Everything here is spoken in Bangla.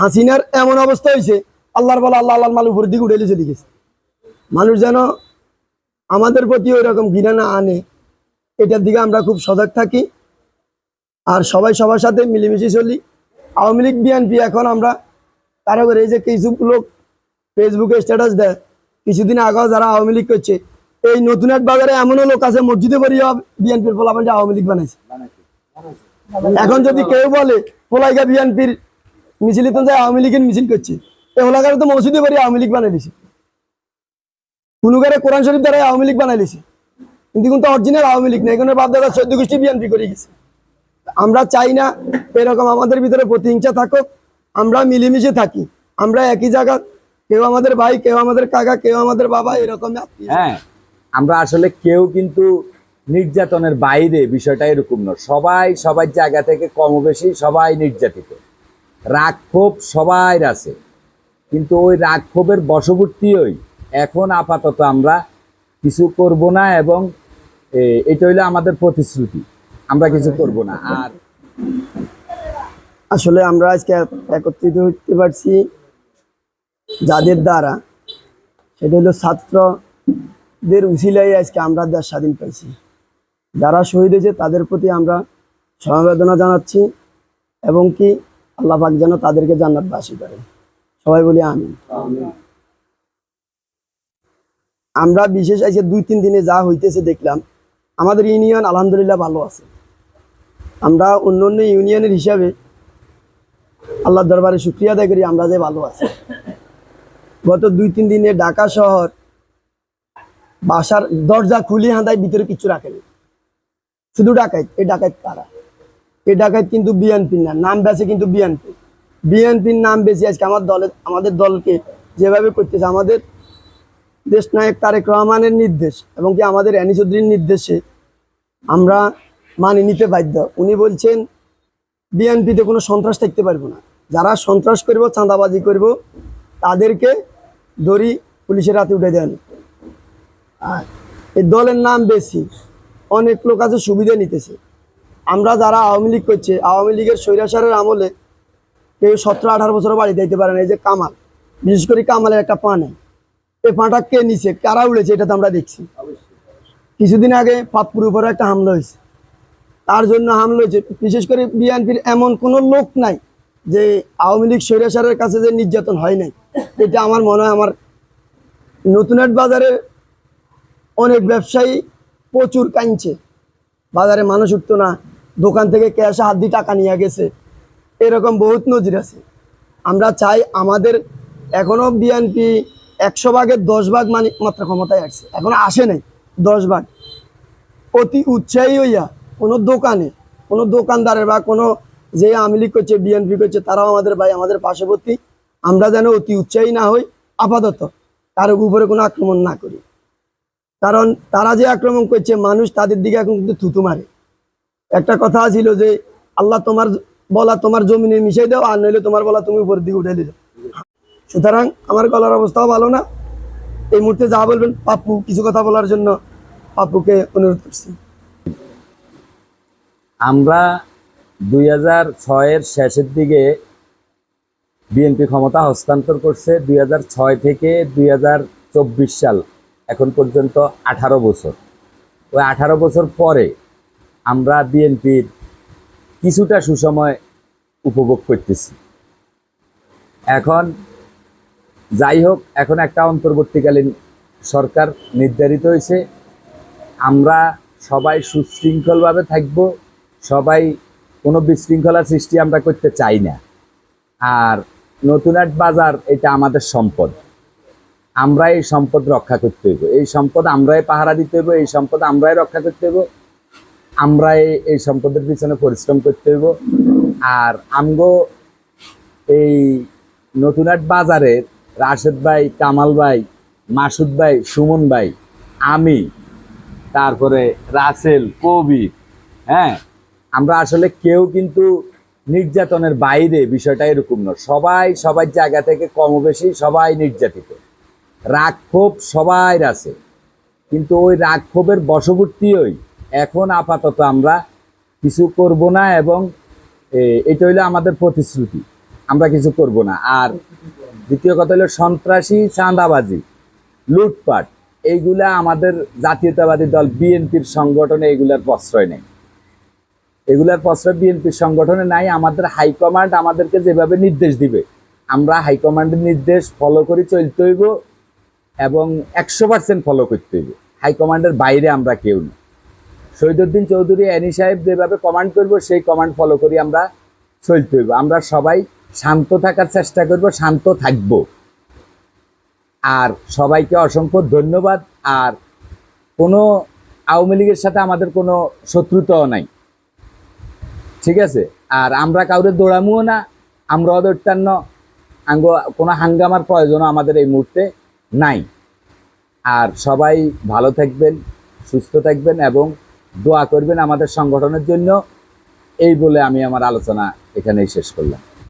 হাসিনার এমন অবস্থা হয়েছে আল্লাহর বলা আল্লাহ আল্লাহ মালুর উপরের দিকে উঠে চলে গেছে। মানুষ যেন আমাদের প্রতি ওই রকম ঘৃণা না আনে, এটার দিকে আমরা খুব সজাগ থাকি আর সবাই সবার সাথে মিলেমিশে চলি। আওয়ামী লীগ, বিএনপি এখন আমরা তারা করে এই যে কিছু লোক ফেসবুকে স্ট্যাটাস দেয়, কিছুদিন আগেও যারা আওয়ামী লীগ করছে, এই নতুন এক বাজারে এমনও লোক আছে মসজিদে পড়িয়া বিএনপির যে আওয়ামী লীগ বানাইছে। এখন যদি কেউ বলে, পোলাইকা বিএনপির মিছিল যায়, আওয়ামী লীগের মিছিল করছে। এই হোলাকারে তো মসজিদে পড়িয়ে আওয়ামী লীগ বানাই দিছে। কুনুকারে কোরআন শরীফ দ্বারা আওয়ামী লীগ বানাই দিছে। কিন্তু কিন্তু অরিজিনাল আওয়ামী লীগ না এখানে বাপ দাদা চোদ্দ গোষ্ঠী বিএনপি করে গেছে। আমরা চাই না এরকম আমাদের ভিতরে প্রতিহিংসা থাকুক। আমরা মিলেমিশে থাকি। আমরা একই জায়গা। কেউ আমাদের ভাই, কেউ আমাদের কাকা, কেউ আমাদের বাবা, এরকম হ্যাঁ আমরা আসলে কেউ কিন্তু নির্যাতনের বাইরে বিষয়টা এরকম নয়। সবাই সবার জায়গা থেকে কম বেশি সবাই নির্যাতিত। রাগ ক্ষোভ সবাই আছে। কিন্তু ওই রাগ ক্ষোভের বশবর্তী হই এখন আপাতত আমরা কিছু করব না এবং এটা হইল আমাদের প্রতিশ্রুতি। আমরা কিছু করব না। আর আসলে আমরা আজকে একত্রিত হতে পারছি যাদের দ্বারা। সেটা হলো ছাত্রদের উসিলাই আজকে আমরা দেশ স্বাধীন পাইছি। যারা শহীদ হয়েছে তাদের প্রতি আমরা সমবেদনা জানাচ্ছি। এবং কি আল্লাহ পাক যেন তাদেরকে জান্নাতবাসী করেন সবাই বলি আমিন। আমরা বিশেষ আজকে দুই তিন দিনে যা হইতেছে দেখলাম আমাদের ইউনিয়ন আলহামদুলিল্লাহ ভালো আছে। আমরা অন্য অন্য ইউনিয়নের হিসাবে আল্লাহর দরবারে শুক্রিয়া আদায় করি আমরা যে ভালো আছি। গত দুই তিন দিনে ঢাকা শহর বাসার দরজা খুলে হাঁদায় ভিতরে কিছু রাখেনি। শুধু ডাকাইত এই ডাকাইত কারা? এই ডাকাইত কিন্তু বিএনপির না, নাম বেছে কিন্তু বিএনপি। বিএনপির নাম বেশি আজকে আমার দলের আমাদের দলকে যেভাবে করতেছে, আমাদের দেশ নায়ক তারেক রহমানের নির্দেশ এবং কি আমাদের অ্যানি চৌধুরীর নির্দেশে আমরা মানি নিতে বাধ্য। উনি বলছেন, বিএনপিতে কোনো সন্ত্রাস থাকতে পারব না। যারা সন্ত্রাস করব, চাঁদাবাজি করব, তাদেরকে দড়ি পুলিশের হাতে উঠে নিত। আর এই দলের নাম বেশি অনেক লোক আছে সুবিধা নিতেছে। আমরা যারা আওয়ামী লীগ করছে, আওয়ামী লীগের স্বৈরাচারের আমলে কেউ সতেরো আঠারো বছর বাড়ি দিতে পারে না, এই যে কামাল। বিশেষ করে কামালের একটা পা নেই। এই পাটা কে নিছে? কারা উড়েছে? এটা তো আমরা দেখছি। কিছুদিন আগে পাতপুর উপরে একটা হামলা হয়েছে। তার জন্য হামলা হয়েছে। বিশেষ করে বিএনপির এমন কোনো লোক নাই যে আওয়ামী লীগ স্বৈরাচারের কাছে যে নির্যাতন হয় নাই। এটা আমার মনে হয় আমার নতুনহাট বাজারে অনেক ব্যবসায়ী প্রচুর কাঁদছে। বাজারে মানুষ উঠতো না। দোকান থেকে ক্যাশে হাত দিয়ে টাকা নিয়ে গেছে। এরকম বহুত নজির আছে। আমরা চাই আমাদের এখনও বিএনপি একশো ভাগের দশ ভাগ মানে মাত্র ক্ষমতায় আসছে। এখনও আসে নাই দশ ভাগ। অতি উৎসাহী হইয়া কোনো দোকানে, কোনো দোকানদারের বা কোনো যে আওয়ামী লীগ করছে বিএনপি করছে, তারাও আমাদের ভাই, আমাদের পার্শ্ববর্তী, আমরা যেন অতি উৎসাহী না হই, আপাতত কারও উপরে কোনো আক্রমণ না করি। কারণ তারা যে আক্রমণ করছে, মানুষ তাদের দিকে এখন কিন্তু থুতু মারে। একটা কথা ছিল যে আল্লাহ তোমার বলা তোমার জমিনে মিশাই দাও, আর নইলে তোমার বলা তুমি উপরের দিকে উঠে দিও সুতরাং আমার গলার অবস্থাও ভালো না। এই মুহূর্তে যা বলবেন, পাপ্পু, কিছু কথা বলার জন্য পাপ্পুকে অনুরোধ করছি। আমরা দুই হাজার ছয়ের শেষের দিকে বিএনপি ক্ষমতা হস্তান্তর করছে, দুই ছয় থেকে দুই হাজার চব্বিশ সাল, এখন পর্যন্ত আঠারো বছর। ওই আঠারো বছর পরে আমরা বিএনপির কিছুটা সুসময় উপভোগ করতেছি। এখন যাই হোক, এখন একটা অন্তর্বর্তীকালীন সরকার নির্ধারিত হয়েছে। আমরা সবাই সুশৃঙ্খলভাবে থাকব, সবাই কোনো বিশৃঙ্খলা সৃষ্টি আমরা করতে চাই না। আর নতুনহাট বাজার, এটা আমাদের সম্পদ। আমরা এই সম্পদ রক্ষা করতে হইব। এই সম্পদ আমরাই পাহারা দিতে হইব, এই সম্পদ আমরাই রক্ষা করতে হইব। আমরাই এই সম্পদের পিছনে পরিশ্রম করতে হইব। আর আমগো এই নতুনহাট বাজারের রাশেদ ভাই, কামাল ভাই, মাসুদ ভাই, সুমন ভাই, আমি, তারপরে রাসেল কবির হ্যাঁ? আমরা আসলে কেউ কিন্তু নির্যাতনের বাইরে বিষয়টা এরকম নয়। সবাই সবার জায়গা থেকে কম বেশি সবাই নির্যাতিত। রাগ ক্ষোভ সবাই আছে। কিন্তু ওই রাগ ক্ষোভের বশবর্তী হই এখন আপাতত আমরা কিছু করব না এবং এটা হইল আমাদের প্রতিশ্রুতি। আমরা কিছু করব না। আর দ্বিতীয় কথা হলো সন্ত্রাসী, চাঁদাবাজি, লুটপাট, এইগুলা আমাদের জাতীয়তাবাদী দল বিএনপির সংগঠনে এগুলার প্রশ্রয় নেই। এগুলার প্রশ্রয় বিএনপির সংগঠনে নাই, আমাদের হাইকমান্ড আমাদেরকে যেভাবে নির্দেশ দিবে, আমরা হাইকমান্ডের নির্দেশ ফলো করে চলতে হইব এবং একশো পার্সেন্ট ফলো করতে হইব হাইকমান্ডের বাইরে আমরা কেউ না। শহীদুদ্দিন চৌধুরী অ্যানি সাহেব যেভাবে কমান্ড করব, সেই কমান্ড ফলো করি আমরা চলতে হইব। আমরা সবাই শান্ত থাকার চেষ্টা করব, শান্ত থাকব। আর সবাইকে অসংখ্য ধন্যবাদ। আর কোনো আওয়ামী লীগের সাথে আমাদের কোনো শত্রুতাও নাই। ঠিক আছে? আর আমরা কাউরে দৌড়ামুও না, আমরা অদৈত্যান্ন আঙ্গ কোনো হাঙ্গামার প্রয়োজনও আমাদের এই মুহূর্তে নাই। আর সবাই ভালো থাকবেন, সুস্থ থাকবেন এবং দোয়া করবেন আমাদের সংগঠনের জন্য। এই বলে আমি আমার আলোচনা এখানেই শেষ করলাম।